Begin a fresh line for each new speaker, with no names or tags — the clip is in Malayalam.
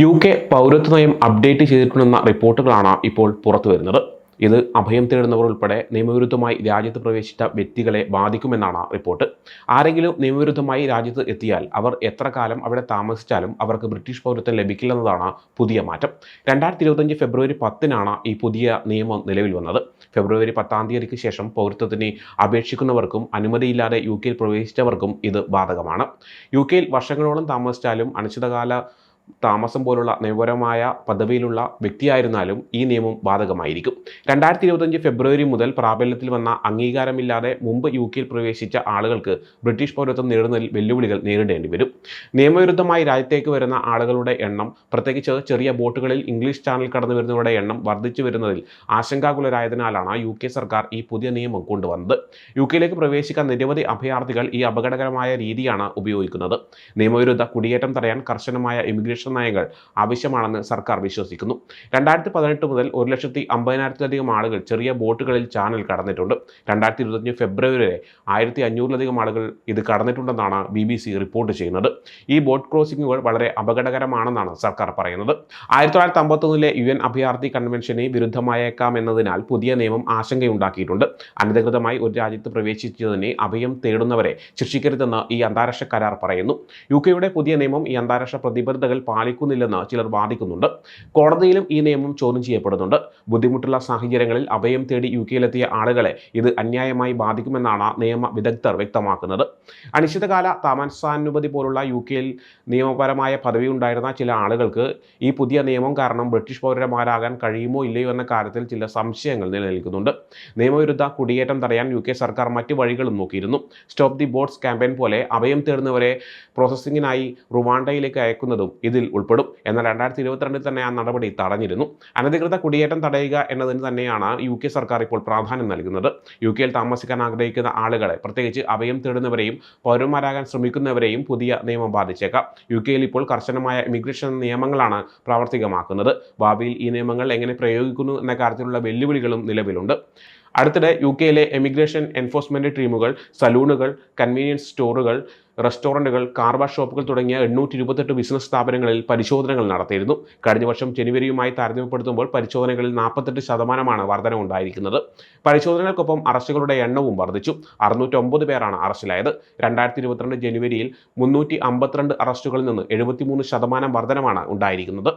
യു കെ പൗരത്വ നയം അപ്ഡേറ്റ് ചെയ്തിട്ടുണ്ടെന്ന റിപ്പോർട്ടുകളാണ് ഇപ്പോൾ പുറത്തു വരുന്നത്. ഇത് അഭയം തേടുന്നവർ ഉൾപ്പെടെ നിയമവിരുദ്ധമായി രാജ്യത്ത് പ്രവേശിച്ച വ്യക്തികളെ ബാധിക്കുമെന്നാണ് റിപ്പോർട്ട്. ആരെങ്കിലും നിയമവിരുദ്ധമായി രാജ്യത്ത് എത്തിയാൽ അവർ എത്ര കാലം അവിടെ താമസിച്ചാലും അവർക്ക് ബ്രിട്ടീഷ് പൗരത്വം ലഭിക്കില്ലെന്നതാണ് പുതിയ മാറ്റം. രണ്ടായിരത്തി ഇരുപത്തഞ്ച് ഫെബ്രുവരി പത്തിനാണ് ഈ പുതിയ നിയമം നിലവിൽ വന്നത്. ഫെബ്രുവരി പത്താം തീയതിക്ക് ശേഷം പൗരത്വത്തിന് അപേക്ഷിക്കുന്നവർക്കും അനുമതിയില്ലാതെ യു കെയിൽ പ്രവേശിച്ചവർക്കും ഇത് ബാധകമാണ്. യു കെയിൽ വർഷങ്ങളോളം താമസിച്ചാലും അനിശ്ചിതകാല താമസം പോലുള്ള നിയമപരമായ പദവിയിലുള്ള വ്യക്തിയായിരുന്നാലും ഈ നിയമം ബാധകമായിരിക്കും. രണ്ടായിരത്തി ഇരുപത്തഞ്ച് ഫെബ്രുവരി മുതൽ പ്രാബല്യത്തിൽ വന്ന അംഗീകാരമില്ലാതെ മുമ്പ് യു കെയിൽ പ്രവേശിച്ച ആളുകൾക്ക് ബ്രിട്ടീഷ് പൗരത്വം നേടുന്നതിൽ വെല്ലുവിളികൾ നേരിടേണ്ടി വരും. നിയമവിരുദ്ധമായി രാജ്യത്തേക്ക് വരുന്ന ആളുകളുടെ എണ്ണം പ്രത്യേകിച്ച് ചെറിയ ബോട്ടുകളിൽ ഇംഗ്ലീഷ് ചാനൽ കടന്നു വരുന്നവരുടെ എണ്ണം വർദ്ധിച്ചു വരുന്നതിൽ ആശങ്കാകുലരായതിനാലാണ് യു കെ സർക്കാർ ഈ പുതിയ നിയമം കൊണ്ടുവന്നത്. യു കെയിലേക്ക് പ്രവേശിക്കാൻ നിരവധി അഭയാർത്ഥികൾ ഈ അപകടകരമായ രീതിയാണ് ഉപയോഗിക്കുന്നത്. നിയമവിരുദ്ധ കുടിയേറ്റം തടയാൻ കർശനമായ ഇമിഗ്രേഷൻ നയങ്ങൾ ആവശ്യമാണെന്ന് സർക്കാർ വിശ്വസിക്കുന്നു. രണ്ടായിരത്തി പതിനെട്ട് മുതൽ ഒരു ലക്ഷത്തി അമ്പതിനായിരത്തിലധികം ആളുകൾ ചെറിയ ബോട്ടുകളിൽ ചാനൽ കടന്നിട്ടുണ്ട്. രണ്ടായിരത്തി ഇരുപത്തഞ്ച് ഫെബ്രുവരി വരെ ആയിരത്തി അഞ്ഞൂറിലധികം ആളുകൾ ഇത് കടന്നിട്ടുണ്ടെന്നാണ് ബി ബി സി റിപ്പോർട്ട് ചെയ്യുന്നത്. ഈ ബോട്ട് ക്രോസിംഗുകൾ വളരെ അപകടകരമാണെന്നാണ് സർക്കാർ പറയുന്നത്. ആയിരത്തി തൊള്ളായിരത്തി അമ്പത്തൊന്നിലെ യു എൻ അഭയാർത്ഥി കൺവെൻഷനെ വിരുദ്ധമായേക്കാം എന്നതിനാൽ പുതിയ നിയമം ആശങ്കയുണ്ടാക്കിയിട്ടുണ്ട്. അനധികൃതമായി ഒരു രാജ്യത്ത് പ്രവേശിച്ചതിനെ അഭയം തേടുന്നവരെ ശിക്ഷിക്കരുതെന്ന് ഈ അന്താരാഷ്ട്ര കരാർ പറയുന്നു. യു കെയുടെ പുതിയ നിയമം ഈ അന്താരാഷ്ട്ര പ്രതിബദ്ധതകൾ പാലിക്കുന്നില്ലെന്ന് ചിലർ വാദിക്കുന്നുണ്ട്. കോടതിയിലും ഈ നിയമം ചോദ്യം ചെയ്യപ്പെടുന്നുണ്ട്. ബുദ്ധിമുട്ടുള്ള സാഹചര്യങ്ങളിൽ അഭയം തേടി യു കെയിലെത്തിയ ആളുകളെ ഇത് അന്യായമായി ബാധിക്കുമെന്നാണ് നിയമ വിദഗ്ധർ വ്യക്തമാക്കുന്നത്. അനിശ്ചിതകാല താമസാനുമതി പോലുള്ള യു കെയിൽ നിയമപരമായ പദവി ഉണ്ടായിരുന്ന ചില ആളുകൾക്ക് ഈ പുതിയ നിയമം കാരണം ബ്രിട്ടീഷ് പൗരന്മാരാകാൻ കഴിയുമോ ഇല്ലയോ എന്ന കാര്യത്തിൽ ചില സംശയങ്ങൾ നിലനിൽക്കുന്നുണ്ട്. നിയമവിരുദ്ധ കുടിയേറ്റം തടയാൻ യു കെ സർക്കാർ മറ്റ് വഴികളും നോക്കിയിരുന്നു. സ്റ്റോപ്പ് ദി ബോട്ട്സ് ക്യാമ്പയിൻ പോലെ അഭയം തേടുന്നവരെ പ്രോസസ്സിങ്ങിനായി റുവാണ്ടയിലേക്ക് അയക്കുന്നതും ഇതിൽ ഉൾപ്പെടും. എന്നാൽ രണ്ടായിരത്തി ഇരുപത്തിരണ്ടിൽ തന്നെ ആ നടപടി തടഞ്ഞിരുന്നു. അനധികൃത കുടിയേറ്റം തടയുക എന്നതിന് തന്നെയാണ് യു കെ സർക്കാർ ഇപ്പോൾ പ്രാധാന്യം നൽകുന്നത്. യു കെയിൽ താമസിക്കാൻ ആഗ്രഹിക്കുന്ന ആളുകളെ പ്രത്യേകിച്ച് അഭയം തേടുന്നവരെയും പൗരന്മാരാകാൻ ശ്രമിക്കുന്നവരെയും പുതിയ നിയമം ബാധിച്ചേക്കാം. യു കെയിൽ ഇപ്പോൾ കർശനമായ ഇമിഗ്രേഷൻ നിയമങ്ങളാണ് പ്രാവർത്തികമാക്കുന്നത്. ഭാവിയിൽ ഈ നിയമങ്ങൾ എങ്ങനെ പ്രയോഗിക്കുന്നു എന്ന കാര്യത്തിലുള്ള വെല്ലുവിളികളും നിലവിലുണ്ട്. അടുത്തിടെ യു കെയിലെ എമിഗ്രേഷൻ എൻഫോഴ്സ്മെന്റ് ടീമുകൾ സലൂണുകൾ കൺവീനിയൻസ് സ്റ്റോറുകൾ റെസ്റ്റോറന്റുകൾ കാർ വാഷ് ഷോപ്പുകൾ തുടങ്ങിയ എണ്ണൂറ്റി ഇരുപത്തെട്ട് ബിസിനസ് സ്ഥാപനങ്ങളിൽ പരിശോധനകൾ നടത്തിയിരുന്നു. കഴിഞ്ഞ വർഷം ജനുവരിയുമായി താരതമ്യപ്പെടുത്തുമ്പോൾ പരിശോധനകളിൽ നാൽപ്പത്തെട്ട് ശതമാനമാണ് വർധന ഉണ്ടായിരിക്കുന്നത് പരിശോധനകൾക്കൊപ്പം അറസ്റ്റുകളുടെ എണ്ണവും വർദ്ധിച്ചു അറുന്നൂറ്റൊമ്പത് പേരാണ് അറസ്റ്റിലായത്. രണ്ടായിരത്തി ഇരുപത്തിരണ്ട് ജനുവരിയിൽ മുന്നൂറ്റി അമ്പത്തിരണ്ട് അറസ്റ്റുകളിൽ നിന്ന് എഴുപത്തിമൂന്ന് ശതമാനം വർധനമാണ് ഉണ്ടായിരിക്കുന്നത്.